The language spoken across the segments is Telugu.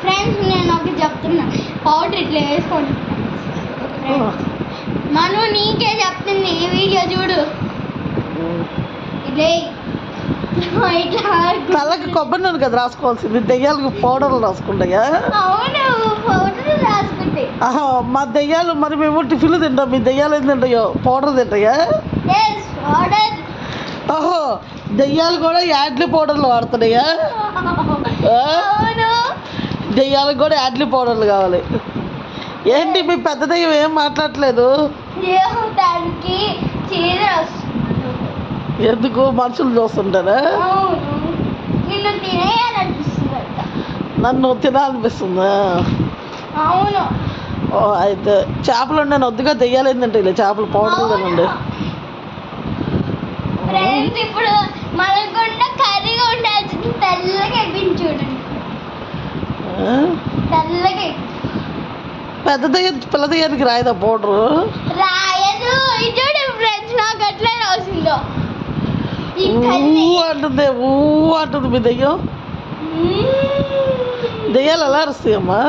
ఫ్రెండ్స్ నేను ఒకటి చెప్తున్నా. పౌడర్ ఇట్లా వేసుకోండి. మను నీకే చెప్తుంది ఈ వీడియో చూడు. ఇట్లా. తలకి కొబ్బరి నూనె కదా రాసుకోవాల్సింది. దెయ్యాలకు పౌడర్లు రాసుకుంటాయా? మా దెయ్యాలు మరి మేము టిఫిన్లు తింటాం. మీ దెయ్యాలు ఏం తింటాయో? పౌడర్ తింటాయా? ఓహో దెయ్యాలు కూడా యాడ్లీ పౌడర్లు వాడుతున్నాయా? దెయ్యాలకు కూడా యాడ్లీ పౌడర్లు కావాలి. ఏంటి మీ పెద్ద దెయ్యం ఏం మాట్లాడట్లేదు? ఎందుకు? మనుషులు చూస్తుంటారా? నిన్ను తినాలనిపిస్తుందా? అవును. ఓ అయితే చేపలు నేను వద్దుగా దెయ్యాలు ఏంటంటే ఇలా చేపలు పౌడర్లు తినండి ఇప్పుడు మనకుండా ఉండాల్సింది తెల్లగా చూడండి. పెద్ద దెయ్యం పిల్ల దెయ్యానికి రాయదా పౌడరు రాయదు. ఇది చూడు ఫ్రెండ్స్ నాకు అట్లే రాసిందో ఊ అంటుంది ఊ అంటుంది మీ దెయ్యం. దెయ్యాలు ఎలా అరుస్తాయమ్మా?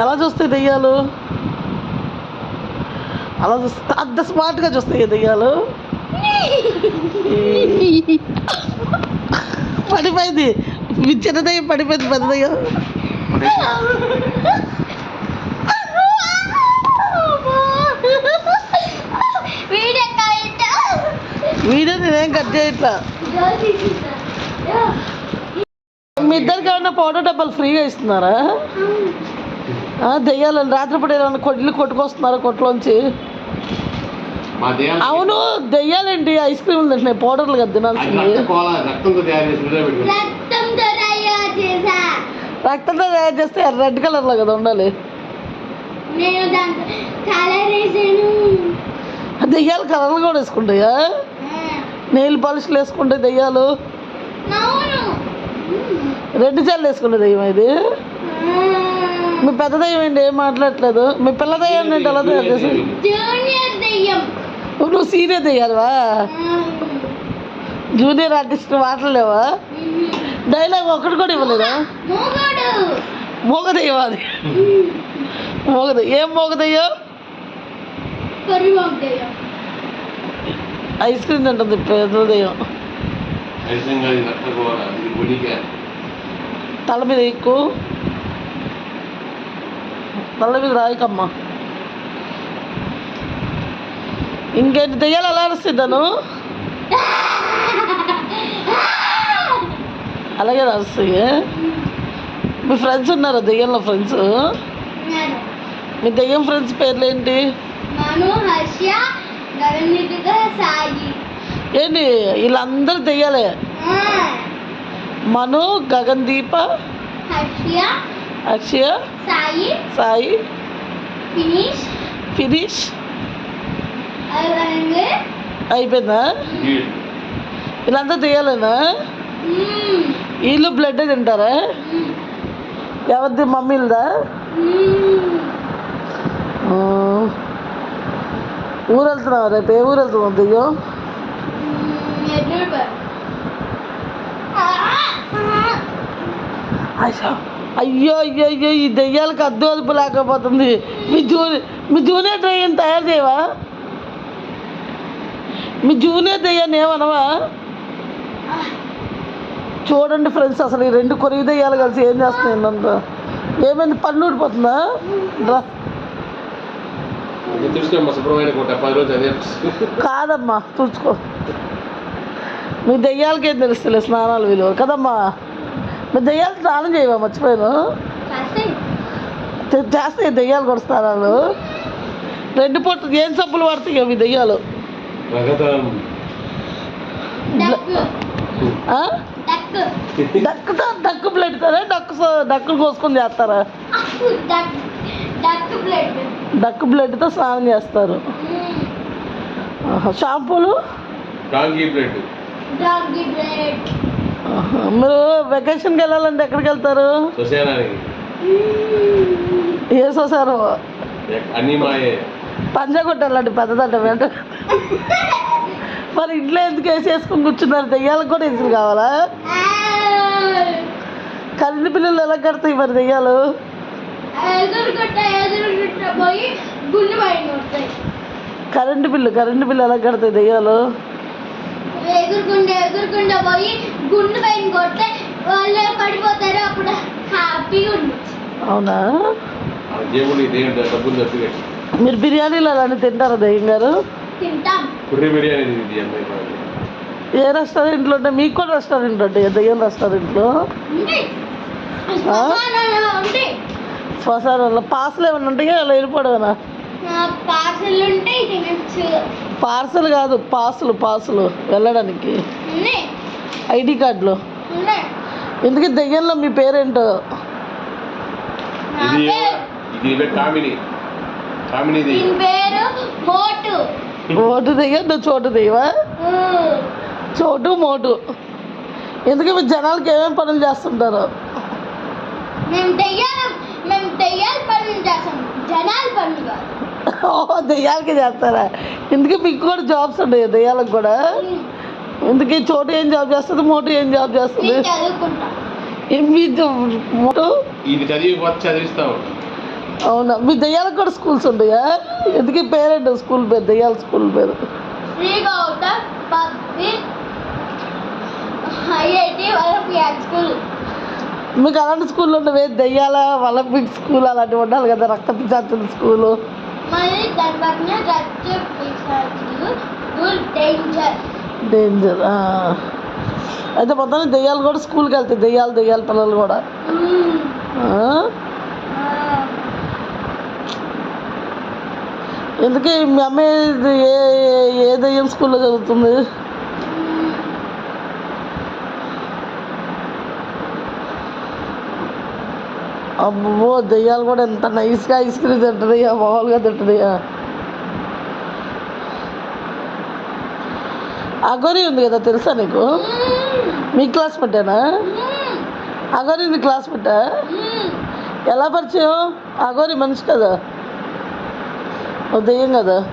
ఎలా చూస్తాయి దెయ్యాలు? అలా చూస్తే అంత స్మార్ట్గా చూస్తాయి దెయ్యాలు. పడిపోయింది. మీ చిన్న దెయ్యం పడిపోయింది పెద్ద దెయ్యం వీడియో నేనేం కట్ చేయట్లా? మీ ఇద్దరికి ఏమన్నా పౌడర్ డబ్బాలు ఫ్రీగా ఇస్తున్నారా ఆ, దెయ్యాలు రాత్రిపూట ఏమైనా కొట్లు కొట్టుకొస్తున్నారా కొట్లోంచి? అవును దెయ్యాలేంటి? ఐస్ క్రీమ్ తింటున్నాయి పౌడర్లు కదా తినాల్సింది. రక్తంతో తయారు చేస్తే రెడ్ కలర్లో కదా ఉండాలి. నేను దాంట్లో కలర్ వేసాను. దెయ్యాలు కలర్లు కూడా వేసుకుంటాయా? నెయిల్ పాలిష్లు వేసుకుంటాయి దెయ్యాలు. రెడ్ జల్లు వేసుకుంటే దెయ్యం ఇది. మీ పెద్ద దెయ్యం ఏంటి? ఏం మాట్లాడట్లేదు. మీ పిల్ల దెయ్యం ఏంటి ఎలా తయారు చేసి? నువ్వు సీనియర్ దెయ్యాలువా? జూనియర్ ఆర్టిస్ట్ మాట్లాడలేవా? డైలాగ్ ఒకటి కూడా ఇవ్వలేదా? మూగోడు. మోగదయ్యం అది? మోగదయ్యం. ఏం మోగదయ్యం? ఐస్ క్రీమ్ తింటుంది పెద్ద దెయ్యం ఖచ్చితంగా అది రక్త కోల ఇది ఉనికి తల మీద ఎక్కువ తల మీద రాయకమ్మా. ఇంకేంటి దెయ్యాలు ఎలా అరుస్తుందను అలాగే అరుస్తాయి మీ ఫ్రెండ్స్ ఉన్నారా దెయ్యంలో ఫ్రెండ్స్ ఉన్నారు. మీ దెయ్యం ఫ్రెండ్స్ పేర్లు ఏంటి ఏంటి? వీళ్ళందరూ దెయ్యాలే. ఆ, మను గగన్ దీప హర్ష అక్షయ సాయి సాయి ఫినిష్ ఫినిష్. అయిపోయిందా? వీళ్ళంతా దెయ్యాలేనా? వీళ్ళు బ్లడ్ తింటారా? ఎవరిది? మమ్మీలదా? ఊరు వెళ్తున్నావు రేపు? ఏ ఊరు వెళ్తున్నావు? దిగో. అయ్యో అయ్యో అయ్యో ఈ దెయ్యాలకు అద్దు అదుపు లేకపోతుంది. మీ జూని మీ జూనియర్ ట్రైన్ తయారు చేయవా? మీ జూనియర్ దెయ్యాన్ని ఏమనవా? చూడండి ఫ్రెండ్స్ అసలు ఈ రెండు కొరివి దెయ్యాలు కలిసి ఏం చేస్తున్నాయి అంత ఏమైంది? పన్ను ఊడిపోతుందా? కాదమ్మా తుడుచుకో. మీ దెయ్యాలకేం తెలుస్తులే స్నానాలు విలువ కదమ్మా. మీ దెయ్యాలు స్నానం చేయవా? మర్చిపోయాను. చేస్తాయి దెయ్యాలు కూడా స్నానాలు. రెండు పొట్టు ఏం సబ్బులు పడతాయి మీ దెయ్యాలు రగతం డక్కు ఆ? డక్కు డక్కుతో డక్కు ప్లేట్తారా డక్కు సో- డక్కులు కోసుకొని చేస్తారా? డక్ డక్కు ప్లేట్ డక్కు బ్లడ్తో స్నానం చేస్తారు. ఆహా, షాంపూలు? ప్లేట్. ప్లేట్. మీరు వెకేషన్కి వెళ్ళాలంటే ఎక్కడికి వెళ్తారు? ఏ మాయే. పంజాగుట్ట వెళ్ళండి పెద్దదంట వెంట. మరి ఇంట్లో ఎందుకు వేసేసుకొని కూర్చున్నారు? దెయ్యాలకు కూడా వేసులు కావాలా? కరెంటు బిల్లులు ఎలా కడతాయి మరి దెయ్యాలు? కరెంటు బిల్లు కరెంటు బిల్లు ఎలా కడతాయి దెయ్యాలు? ఎగురుకుంటే ఎగురుకుంటే పోయి గుండె పైన కొడితే వాళ్ళు పడిపోతారు అప్పుడు హ్యాపీగా ఉండొచ్చు అవునా మీరు బిర్యానీలు అలాంటి తింటారా దయ్యం గారు. ఏ రెస్టారెంట్లో ఉంటాయి మీకు కూడా రెస్టారెంట్ ఉంటాయి దయ్యం రెస్టారెంట్లో? శ్మశానాలు పార్సల్ ఏమైనా ఉంటాయా అలా వెళ్ళిపోవడమేనా పార్సల్ కాదు పాసులు పాసులు వెళ్ళడానికి. ఐడి కార్డులు. ఎందుకు దెయ్యంలో మీ పేరేంటో? ఓటు దెయ్యం నువ్వు చోటు దెయ్యవా. చోటు మోటు. ఎందుకు మీరు జనాలకి ఏమేమి పనులు చేస్తుంటారు? మేము దెయ్యాల మేము దెయ్యాల పనులు చేస్తాం జనాల పనులు కాదు. ఓ దెయ్యాలకి చేస్తారా? ఎందుకు మీకు కూడా జాబ్స్ ఉన్నాయి దెయ్యాలకు కూడా? ఈ చోటు ఏం జాబ్ చేస్తుంది మోటు ఏం జాబ్ చేస్తుంది? మోటు? ఇది చదివిస్తావు. అవునా? మీ దెయ్యాలకు కూడా స్కూల్స్ ఉన్నాయా? ఎందుకు పేరేంటో స్కూల్ పేరు దెయ్యాల స్కూల్ పేరు? IIT school. మీకు అలాంటి స్కూల్లో ఉన్నవే దెయ్యాల ఒలింపిక్ స్కూల్ అలాంటివి ఉండాలి కదా రక్త పిచాచుల స్కూలు. డేంజర్. అయితే మొత్తం దెయ్యాలు కూడా స్కూల్కి వెళ్తాయి దెయ్యాలు దెయ్యాల పిల్లలు కూడా? ఎందుకు మీ అమ్మాయి ఏ- ఏ దెయ్యం స్కూల్లో చదువుతుంది? అబ్బో దెయ్యాలు కూడా ఎంత నైస్గా ఐస్ క్రీమ్ తింటున్నాయా మామూలుగా తింటున్నాయా? అగోరి ఉంది కదా తెలుసా నీకు? మీ క్లాస్ పెట్టానా? అగోరి నీ క్లాస్ పెట్టా? ఎలా పరిచయం? అగోరి మనిషి కదా? ఓ దెయ్యం కదా?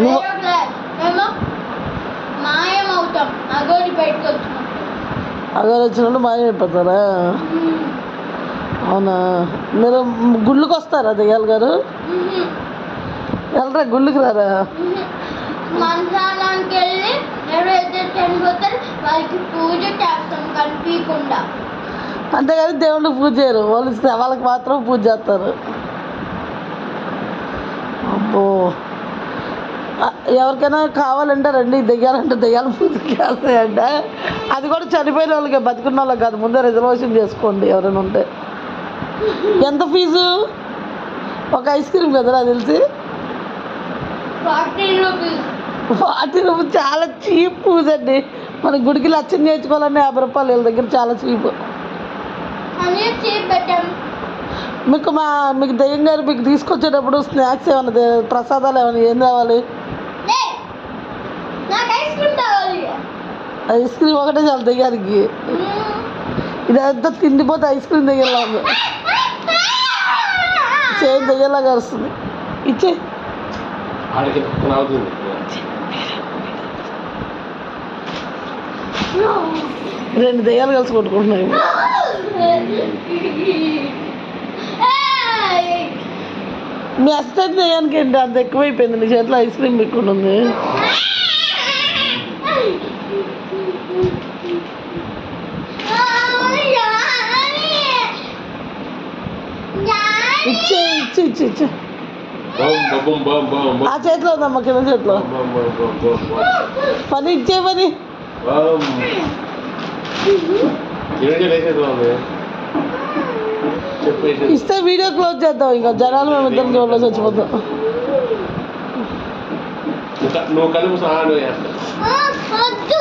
నువ్వు- వేరే క్లాస్ మేము మాయమవుతాం అగోడి బయటకు వచ్చినప్పుడు అగోరి వచ్చినప్పుడు మాయమైపోతారా అవునా? మీరు గుళ్ళకి వస్తారా దెయ్యాలు గారు? వెళ్ళరా గుళ్ళకి రారా? మంత్రాలయానికి వెళ్ళి ఎవరైతే చనిపోతారో వాళ్ళకి పూజ చేస్తాం కనిపించకుండా. అంతేగాని దేవుడికి పూజ చేయరు. వాళ్ళు వాళ్ళకి మాత్రం పూజ చేస్తారు. అబ్బో. ఎవరికైనా కావాలంటే రండి దెయ్యాలంటే దెయ్యాల పూజ చేస్తాయంట అది కూడా చనిపోయిన వాళ్ళకి బతికున్న వాళ్ళకి కాదు ముందే రిజర్వేషన్ చేసుకోండి ఎవరైనా ఉంటే. ఎంత ఫీజు? ఒక ఐస్ క్రీమ్ కదరా తెలిసి. Forty rupees. చాలా చీప్ పూజ అండి. మన గుడికి లచ్చం నేర్చుకోవాలన్నా యాభై రూపాయలు వీళ్ళ దగ్గర చాలా చీప్. మీకు మా మీకు దయ్యం గారు మీకు తీసుకొచ్చేటప్పుడు స్నాక్స్ ఏమైనా ప్రసాదాలు ఏమైనా ఏం కావాలి లే నాకు ఐస్ క్రీమ్ కావాలి ఐస్ క్రీమ్ ఒకటే చాలా దయ్యానికి ఇదంతా తిండిపోతే ఐస్ క్రీమ్ ఉంది సేమ్ దయ్యంలాగా వస్తుంది ఇచ్చే. రెండు దయ్యాలు కలిసి కొట్టుకుంటున్నాయి. మీ అసిస్టెంట్ దయ్యానికి ఏంటి అంత ఎక్కువైపోయింది. నీ చేతిలో ఐస్ క్రీమ్ పెట్టుకుని ఇచ్చే ఇచ్చి ఇచ్చి ఇచ్చే. బం బం బం బం బం ఆ చేతిలో ఉందమ్మా కింద చేతిలో. బం బం బం బం బం పని ఇచ్చే పని. ఇస్తే వీడియో క్లోజ్ చేద్దాం ఇంకా జనాలు మేము ఇద్దరం జోల్లో చచ్చిపోతాం. నువ్వు కలుపు సహా నువ్వు వేస్తా వద్దు.